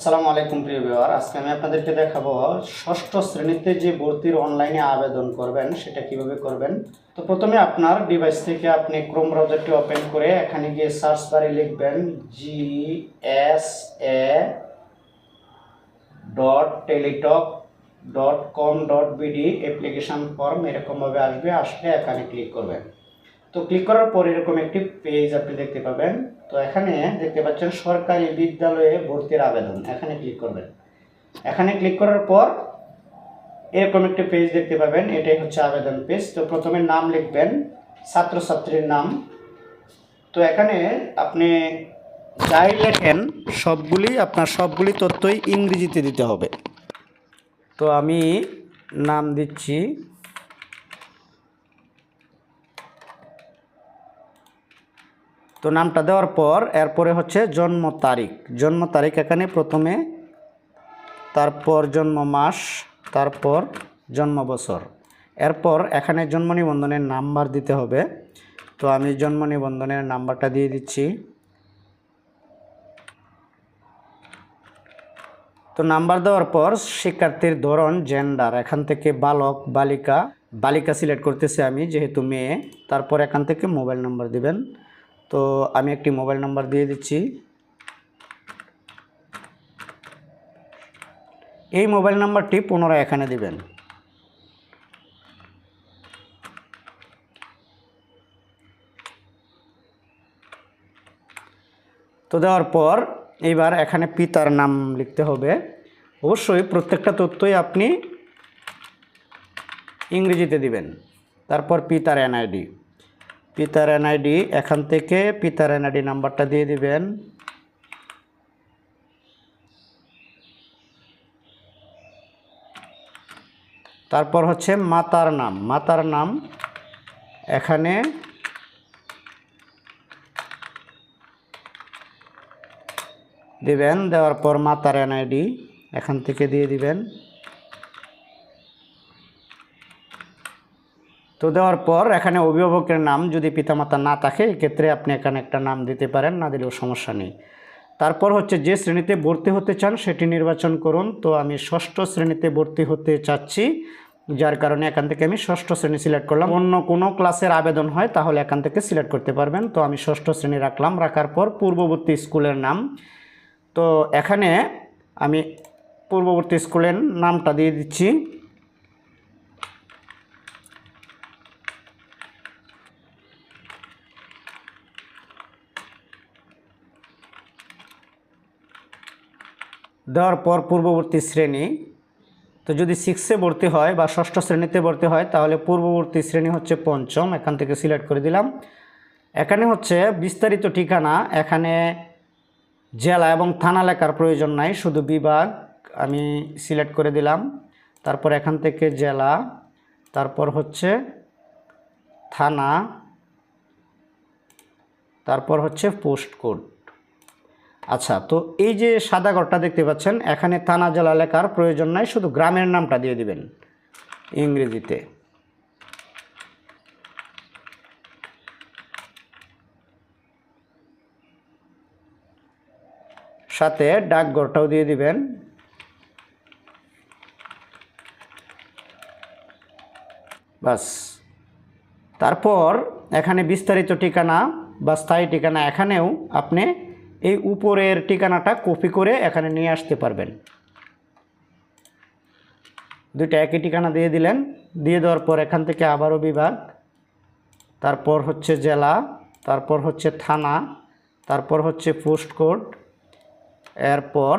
আসসালামু আলাইকুম প্রিয় ভিউয়ার, আজকে আমি আপনাদেরকে দেখাবো ষষ্ঠ শ্রেণীতে যে ভর্তির অনলাইনে আবেদন করবেন, সেটা কীভাবে করবেন? তো প্রথমে আপনার ডিভাইস থেকে আপনি ক্রোম ব্রাউজারটি ওপেন করে এখানে গিয়ে সার্চ বারে লিখবেন G S A dot Teletalk dot com dot BD application form এরকমভাবে আসবে, আসলে এখানে ক্লিক করবেন। তো ক্লিক করার পর এরকম একটি পেজ আপনি দেখতে পাবেন। তো এখানে দেখতে পাচ্ছেন সরকারি বিদ্যালয়ে ভর্তির আবেদন। এখানে ক্লিক করবেন। এখানে ক্লিক করার পর এরকম একটি পেজ দেখতে পাবেন। এটাই হচ্ছে আবেদন পেজ তো প্রথমে নাম লিখবেন, ছাত্রছাত্রীর নাম। তো এখানে আপনি যাই লেখেন, সবগুলি, আপনার সবগুলি তথ্যই ইংরেজিতে দিতে হবে। তো আমি নাম দিচ্ছি তো নামটা দেওয়ার পর এরপরে হচ্ছে জন্ম তারিখ। জন্ম তারিখ এখানে প্রথমে, তারপর জন্ম মাস, তারপর জন্ম বছর। এরপর এখানে জন্ম নিবন্ধনের নাম্বার দিতে হবে। তো আমি জন্ম নিবন্ধনের নাম্বারটা দিয়ে দিচ্ছি। তো নাম্বার দেওয়ার পর শিক্ষার্থীর ধরন জেন্ডার এখান থেকে বালক, বালিকা বালিকা সিলেক্ট করতেছি আমি, যেহেতু মেয়ে। তারপর এখান থেকে মোবাইল নাম্বার দিবেন। তো আমি একটি মোবাইল নাম্বার দিয়ে দিচ্ছি। এই মোবাইল নাম্বারটি পুনরায় এখানে দিবেন। তো দেওয়ার পর এইবার এখানে পিতার নাম লিখতে হবে। অবশ্যই প্রত্যেকটা তথ্যই আপনি ইংরেজিতে দিবেন। তারপর পিতার এনআইডি। পিতার এনআইডি, এখান থেকে পিতার এনআইডি নাম্বারটা দিয়ে দিবেন। তারপর হচ্ছে মাতার নাম। মাতার নাম এখানে দিবেন, দেওয়ার পর মাতার এনআইডি এখান থেকে দিয়ে দিবেন। তো দেওয়ার পর এখানে অভিভাবকের নাম যদি পিতামাতা না থাকে, এক্ষেত্রে আপনি এখানে একটা নাম দিতে পারেন, না দিলেও সমস্যা নেই। তারপর হচ্ছে যে শ্রেণীতে ভর্তি হতে চান, সেটি নির্বাচন করুন। তো আমি ষষ্ঠ শ্রেণীতে ভর্তি হতে চাচ্ছি, যার কারণে এখান থেকে আমি ষষ্ঠ শ্রেণি সিলেক্ট করলাম। অন্য কোনো ক্লাসের আবেদন হয়, তাহলে এখান থেকে সিলেক্ট করতে পারবেন। তো আমি ষষ্ঠ শ্রেণি রাখলাম, রাখার পর পূর্ববর্তী স্কুলের নাম। তো এখানে আমি পূর্ববর্তী স্কুলের নামটা দিয়ে দিচ্ছি। দেওয়ার পর পূর্ববর্তী শ্রেণি, তো যদি সিক্সে ভর্তি হয় বা ষষ্ঠ শ্রেণীতে ভর্তি হয়, তাহলে পূর্ববর্তী শ্রেণি হচ্ছে পঞ্চম, এখান থেকে সিলেক্ট করে দিলাম। এখানে হচ্ছে বিস্তারিত ঠিকানা, এখানে জেলা এবং থানা লেখার প্রয়োজন নাই, শুধু বিভাগ আমি সিলেক্ট করে দিলাম। তারপর এখান থেকে জেলা, তারপর হচ্ছে থানা, তারপর হচ্ছে পোস্ট কোড আচ্ছা তো এই যে সাদা ঘরটা দেখতে পাচ্ছেন, এখানে থানা জেলা লেখার প্রয়োজন নাই, শুধু গ্রামের নামটা দিয়ে দিবেন। ইংরেজিতে। সাথে ডাকঘরটাও দিয়ে দিবেন। বাস। তারপর এখানে বিস্তারিত ঠিকানা বা স্থায়ী ঠিকানা এখানেও আপনি এই উপরের ঠিকানাটা কপি করে এখানে নিয়ে আসতে পারবেন। দুইটা একই ঠিকানা দিয়ে দিলেন। দিয়ে দেওয়ার পর এখান থেকে আবারও বিভাগ, তারপর হচ্ছে জেলা, তারপর হচ্ছে থানা, তারপর হচ্ছে পোস্ট কোড। এরপর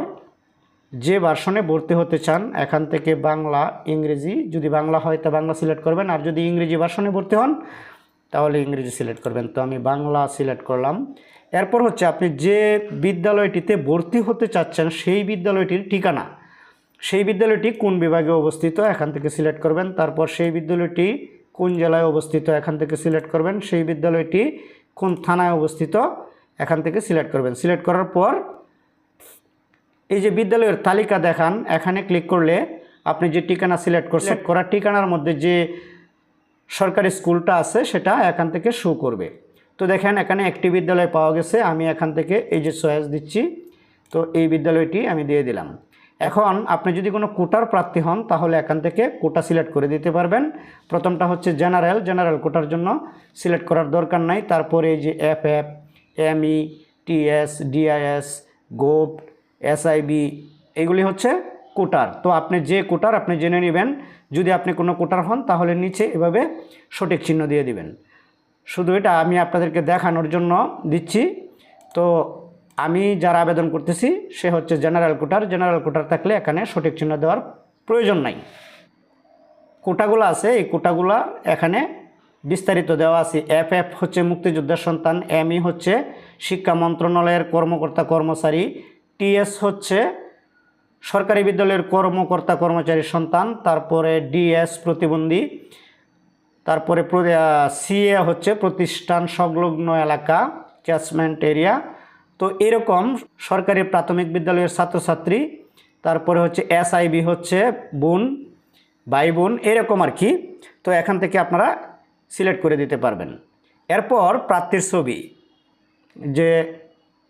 যে ভার্সনে ভর্তি হতে চান, এখান থেকে বাংলা, ইংরেজি, যদি বাংলা হয় তা বাংলা সিলেক্ট করবেন। আর যদি ইংরেজি ভার্সনে ভর্তি হন তাহলে ইংরেজি সিলেক্ট করবেন। তো আমি বাংলা সিলেক্ট করলাম। এরপর হচ্ছে আপনি যে বিদ্যালয়টিতে ভর্তি হতে চাচ্ছেন সেই বিদ্যালয়টির ঠিকানা। সেই বিদ্যালয়টি কোন বিভাগে অবস্থিত এখান থেকে সিলেক্ট করবেন। তারপর সেই বিদ্যালয়টি কোন জেলায় অবস্থিত এখান থেকে সিলেক্ট করবেন। সেই বিদ্যালয়টি কোন থানায় অবস্থিত এখান থেকে সিলেক্ট করবেন। সিলেক্ট করার পর এই যে বিদ্যালয়ের তালিকা দেখান এখানে ক্লিক করলে আপনি যে ঠিকানা সিলেক্ট করছেন করার ঠিকানার মধ্যে যে সরকারি স্কুলটা আছে, সেটা এখান থেকে শো করবে। তো দেখেন, এখানে একটি বিদ্যালয় পাওয়া গেছে, আমি এখান থেকে এই যে চয়েস দিচ্ছি, তো এই বিদ্যালয়টি আমি দিয়ে দিলাম। এখন আপনি যদি কোনো কোটার প্রার্থী হন, তাহলে এখান থেকে কোটা সিলেক্ট করে দিতে পারবেন। প্রথমটা হচ্ছে জেনারেল জেনারেল কোটার জন্য সিলেক্ট করার দরকার নাই। তারপরে এই যে F F ME TS DIS গোপ এসআইবি এগুলি হচ্ছে কোটার। তো আপনি যে কোটার, আপনি জেনে নেবেন, যদি আপনি কোনো কোটার হন, তাহলে নিচে এভাবে সঠিক চিহ্ন দিয়ে দিবেন। শুধু এটা আমি আপনাদেরকে দেখানোর জন্য দিচ্ছি। তো আমি যারা আবেদন করতেছি, সে হচ্ছে জেনারেল কোটার। জেনারেল কোটার থাকলে এখানে সঠিক চিহ্ন দেওয়ার প্রয়োজন নাই। কোটাগুলো আছে, এই কোটাগুলো এখানে বিস্তারিত দেওয়া আছে। এফ এফ হচ্ছে মুক্তিযোদ্ধার সন্তান, এমই হচ্ছে শিক্ষা মন্ত্রণালয়ের কর্মকর্তা কর্মচারী টিএস হচ্ছে সরকারি বিদ্যালয়ের কর্মকর্তা কর্মচারীর সন্তান, তারপরে ডিএস প্রতিবন্ধী, তারপরে সিএ হচ্ছে প্রতিষ্ঠান সংলগ্ন এলাকা ক্যাচমেন্ট এরিয়া। তো এরকম সরকারি প্রাথমিক বিদ্যালয়ের ছাত্রছাত্রী, তারপরে হচ্ছে এসআইবি হচ্ছে বোন, ভাই বোন, এরকম আর কি। তো এখান থেকে আপনারা সিলেক্ট করে দিতে পারবেন। এরপর প্রার্থীর ছবি। যে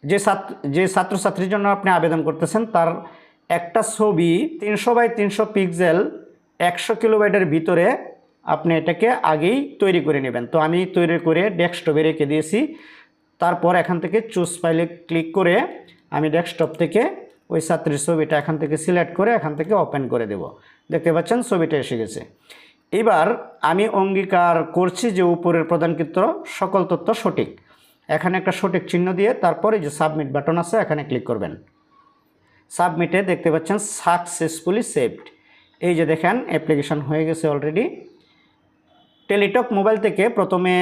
যে ছাত্র, যে ছাত্রছাত্রীর জন্য আপনি আবেদন করতেছেন, তার একটা ছবি তিনশো বাই তিনশো পিক্সেল একশো কিলোবাইটের ভিতরে আপনি এটাকে আগেই তৈরি করে নেবেন। তো আমি তৈরি করে ডেস্কটপে রেখে দিয়েছি। তারপর এখান থেকে চুজ ফাইলে ক্লিক করে আমি ডেস্কটপ থেকে ওই ছাত্রীর ছবিটা এখান থেকে সিলেক্ট করে এখান থেকে ওপেন করে দেব। দেখতে পাচ্ছেন ছবিটা এসে গেছে। এবার আমি অঙ্গীকার করছি যে উপরের প্রদানকৃত সকল তথ্য সঠিক। এখানে একটা সঠিক চিহ্ন দিয়ে তারপরে যে সাবমিট বাটন আছে, এখানে ক্লিক করবেন। সাবমিটে দেখতে পাচ্ছেন সাকসেসফুলি সেভড এই যে দেখেন অ্যাপ্লিকেশন হয়ে গেছে অলরেডি টেলিটক মোবাইল থেকে প্রথমে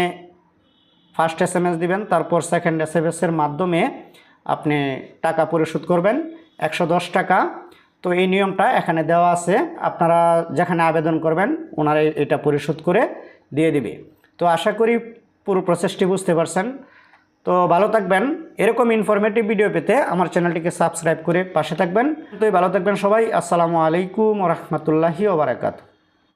ফার্স্ট এস এম এস দিবেন, তারপর সেকেন্ড এস এম এসের মাধ্যমে আপনি টাকা পরিশোধ করবেন, একশো দশ টাকা। তো এই নিয়মটা এখানে দেওয়া আছে, আপনারা যেখানে আবেদন করবেন ওনারা এটা পরিশোধ করে দিয়ে দিবে। তো আশা করি পুরো প্রসেসটি বুঝতে পারছেন। তো ভালো থাকবেন। এরকম ইনফরমেটিভ ভিডিও পেতে আমার চ্যানেলটিকে সাবস্ক্রাইব করে পাশে থাকবেন। তো ভালো থাকবেন সবাই। আসসালামু আলাইকুম রহমতুল্লাহি ওবরাকাতু